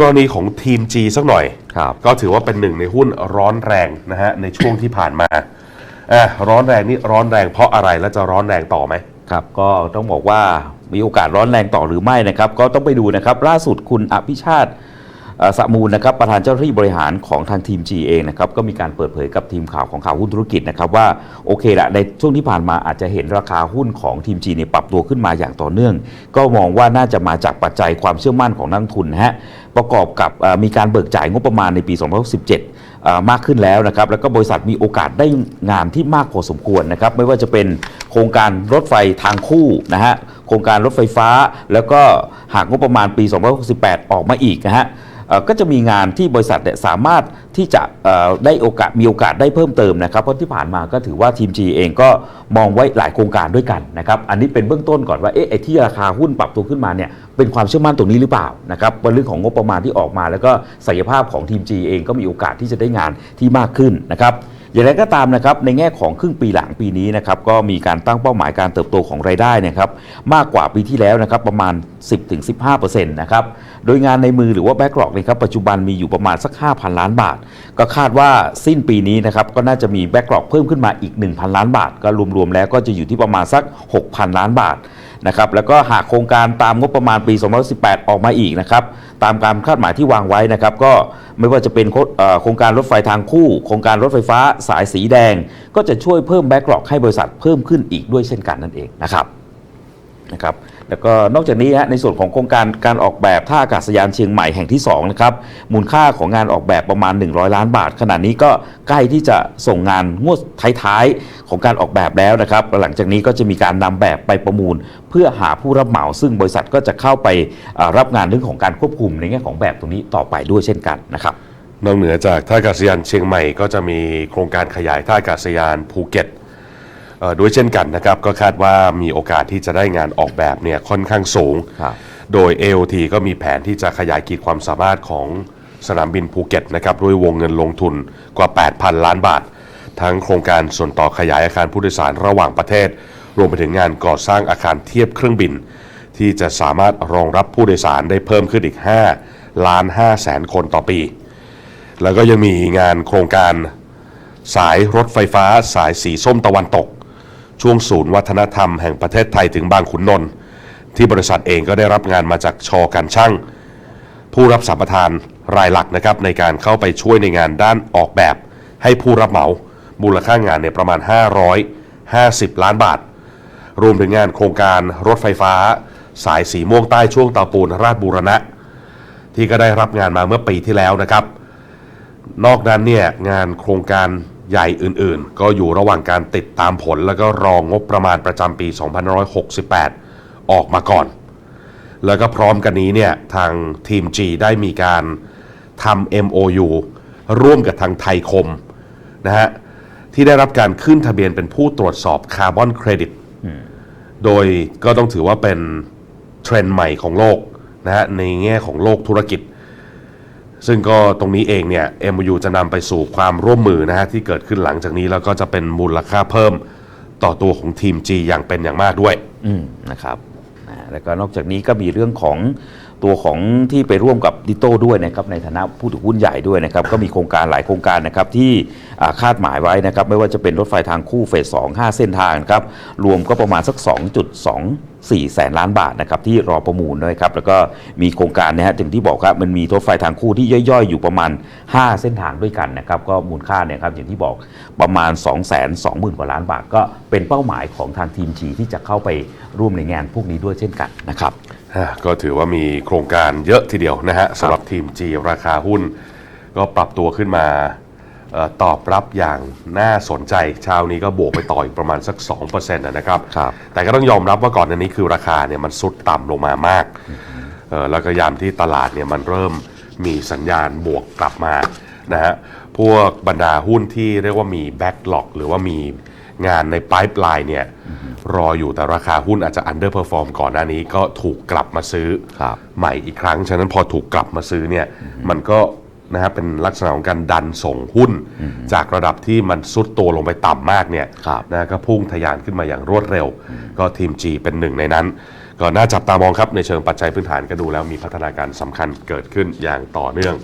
กรณีของทีม G สักหน่อยครับก็ถือว่าเป็นหนึ่งในหุ้นร้อนแรงนะฮะในช่วงที่ผ่านมาอะร้อนแรงนี่ร้อนแรงเพราะอะไรแล้วจะร้อนแรงต่อไหมครับก็ต้องบอกว่ามีโอกาสร้อนแรงต่อหรือไม่นะครับ ก็ต้องไปดูนะครับ ล่าสุดคุณอภิชาติเอ่อ สมูลนะครับประธานเจ้าหน้าที่บริหารของทางทีม G เองนะครับก็มีการเปิดเผยกับทีมข่าวของข่าวหุ้นธุรกิจนะครับว่าโอเคละในช่วงที่ผ่านมาอาจจะเห็นราคาหุ้นของทีม G เนี่ยปรับตัวขึ้นมาอย่างต่อเนื่อง ก็มองว่าน่าจะมาจากปัจจัยความเชื่อมั่นของนักทุนนะฮะประกอบกับมีการเบิกจ่ายงบประมาณในปี 2017เอ่อมากขึ้นแล้วนะครับแล้วก็บริษัทมีโอกาสได้งานที่มากพอสมควรนะครับไม่ว่าจะเป็นโครงการรถไฟทางคู่นะฮะโครงการรถไฟฟ้า แล้วก็หากงบประมาณปี 2068 ออกมาอีกนะฮะ ก็จะมีงานที่บริษัทเนี่ยสามารถที่จะได้โอกาสมีโอกาสได้เพิ่มเติมนะครับเพราะที่ผ่านมาก็ถือว่าทีม G เองก็มองไว้หลายโครงการด้วยกันนะครับอันนี้เป็นเบื้องต้นก่อนว่าเอ๊ะไอ้ที่ราคาหุ้นปรับตัวขึ้นมาเนี่ยเป็นความเชื่อมั่นตรงนี้หรือเปล่านะครับเรื่องของงบประมาณที่ออกมา แล้วก็ศักยภาพของทีม G เองก็มีโอกาสที่จะได้งานที่มากขึ้นนะครับ อย่างไรก็ตามนะครับในแง่ของครึ่งปีหลังปีนี้นะครับก็มีการตั้งเป้าหมายการเติบโตของรายได้นะครับมากกว่าปีที่แล้วนะครับประมาณ 10-15%นะครับโดยงานในมือหรือว่าแบ็กหลอกนะครับปัจจุบันมีอยู่ประมาณสัก 5,000 ล้านบาท ก็คาดว่าสิ้นปีนี้นะครับก็น่าจะมีแบ็กหลอกเพิ่มขึ้นมาอีก 1,000 ล้านบาท ก็รวมๆแล้วก็จะอยู่ที่ประมาณสัก 6,000 ล้านบาท นะครับแล้วก็หากโครงการตามงบประมาณปี 2018 ออกมาอีกนะครับตามการคาดหมายที่วางไว้นะครับก็ไม่ว่าจะเป็นโครงการรถไฟทางคู่ โครงการรถไฟฟ้าสายสีแดง ก็จะช่วยเพิ่มแบ็กหลอกให้บริษัทเพิ่มขึ้นอีกด้วยเช่นกันนั่นเองนะครับนะครับ แล้วก็นอกจากนี้ฮะในส่วนของโครงการการออกแบบท่าอากาศยานเชียงใหม่แห่งที่2นะครับมูลค่าของงานออกแบบประมาณ 100 ล้านบาท ขณะนี้ก็ใกล้ที่จะส่งงานงวดท้ายๆของการออกแบบแล้วนะครับหลังจากนี้ก็จะมีการนำแบบไปประมูล เพื่อหาผู้รับเหมา ซึ่งบริษัทก็จะเข้าไปรับงานเรื่องของการควบคุมในแง่ของแบบตรงนี้ต่อไปด้วยเช่นกันนะครับนอกเหนือจากท่าอากาศยานเชียงใหม่ก็จะมีโครงการขยายท่าอากาศยานภูเก็ต ด้วยเช่นกันนะครับก็คาดว่ามีโอกาสที่จะได้งานออกแบบเนี่ยค่อนข้างสูงครับโดย AOT ก็มีแผนที่จะขยายขีดความสามารถของสนามบินภูเก็ตนะครับด้วยวงเงินลงทุนกว่า 8,000 ล้านบาท ทั้งโครงการส่วนต่อขยายอาคารผู้โดยสารระหว่างประเทศ รวมไปถึงงานก่อสร้างอาคารเทียบเครื่องบิน ที่จะสามารถรองรับผู้โดยสารได้เพิ่มขึ้นอีก 5 ล้าน5แสนคนต่อปี แล้วก็ยังมีงานโครงการสายรถไฟฟ้าสายสีส้มตะวันตก ช่วงศูนย์วัฒนธรรมแห่งประเทศไทยถึงบางขุนนนท์ที่บริษัทเองก็ได้รับงานมาจากชอการช่าง ผู้รับสัมปทานรายหลักนะครับในการเข้าไปช่วยในงานด้านออกแบบ ให้ผู้รับเหมามูลค่างานเนี่ยประมาณ 550 ล้านบาท รวมถึงงานโครงการรถไฟฟ้า สายสีม่วงใต้ช่วงเตาปูนราชบูรณะ ที่ก็ได้รับงานมาเมื่อปีที่แล้วนะครับ นอกนั้นเนี่ยงานโครงการ ใหญ่อื่นๆ ก็อยู่ระหว่างการติดตามผลแล้วก็รองงบประมาณประจำปี 2568 ออกมาก่อน แล้วก็พร้อมกันนี้เนี่ยทางทีม G ได้มีการทำ MOU ร่วมกับทางไทยคมนะฮะที่ได้รับการขึ้นทะเบียนเป็นผู้ตรวจสอบคาร์บอนเครดิตโดยก็ต้องถือว่าเป็นเทรนด์ใหม่ของโลกนะฮะในแง่ของโลกธุรกิจ ซึ่งก็ตรงนี้เองเนี่ย MOU จะนำไปสู่ความร่วมมือนะฮะที่เกิดขึ้นหลังจากนี้แล้วก็จะเป็นมูลค่าเพิ่มต่อตัวของทีม G อย่างเป็นอย่างมากด้วย อืมนะครับแล้วก็นอกจากนี้ก็มีเรื่องของ ตัวของที่ไปร่วมกับดิโต้ด้วยนะครับในฐานะผู้ถือหุ้นใหญ่ด้วยนะครับก็มีโครงการหลายโครงการนะครับที่คาดหมายไว้นะครับไม่ว่าจะเป็นรถไฟทางคู่เฟสสองห้าเส้นทางครับรวมก็ประมาณสัก 2.24แสนล้านบาทนะครับที่รอประมูลนะครับแล้วก็มีโครงการนะฮะถึงที่บอกครับมันมีรถไฟทางคู่ที่ย่อยๆ อยู่ประมาณ 5 เส้นทางด้วยกันนะครับก็มูลค่าเนี่ยครับอย่างที่บอกประมาณ 2 2 0 0 0 0 กว่าล้านบาท ก็เป็นเป้าหมายของทางทีมจีที่จะเข้าไปร่วมในงานพวกนี้ด้วยเช่นกันนะครับ ก็ถือว่ามีโครงการเยอะทีเดียวนะฮะสำหรับทีม G ราคาหุ้น ก็ปรับตัวขึ้นมาเออตอบรับอย่างน่าสนใจเช้านี้ก็บวกไปต่ออีกประมาณสัก 2%นะนะครับครับแต่ก็ต้องยอมรับว่าก่อนอันนี้คือราคาเนี่ยมันสุดต่ำลงมามากเออแล้วก็ยามที่ตลาดเนี่ยมันเริ่มมีสัญญาณบวกกลับมานะฮะพวกบรรดาหุ้นที่เรียกว่ามีแบ็กหลอกหรือว่ามี งานในป i p e l i n e เนี่ยรออยู่แต่ราคาหุ้นอาจจะ underperform ก่อนหน้านี้ก็ถูกกลับมาซื้อครับใหม่อีกครั้ง ฉะนั้นพอถูกกลับมาซื้อเนี่ยมันก็นะฮะเป็นลักษณะของการดันส่งหุ้น จากระดับที่มันซุดตัวลงไปต่ำมากเนี่ยครับนะก็พุ่งทะยานขึ้นมาอย่างรวดเร็ว ก็ทีม G เป็นหนึ่งในนั้น ก็น่าจับตามองครับในเชิงปัจจัยพื้นฐานก็ดูแล้วมีพัฒนาการสำคัญเกิดขึ้นอย่างต่อเนื่อง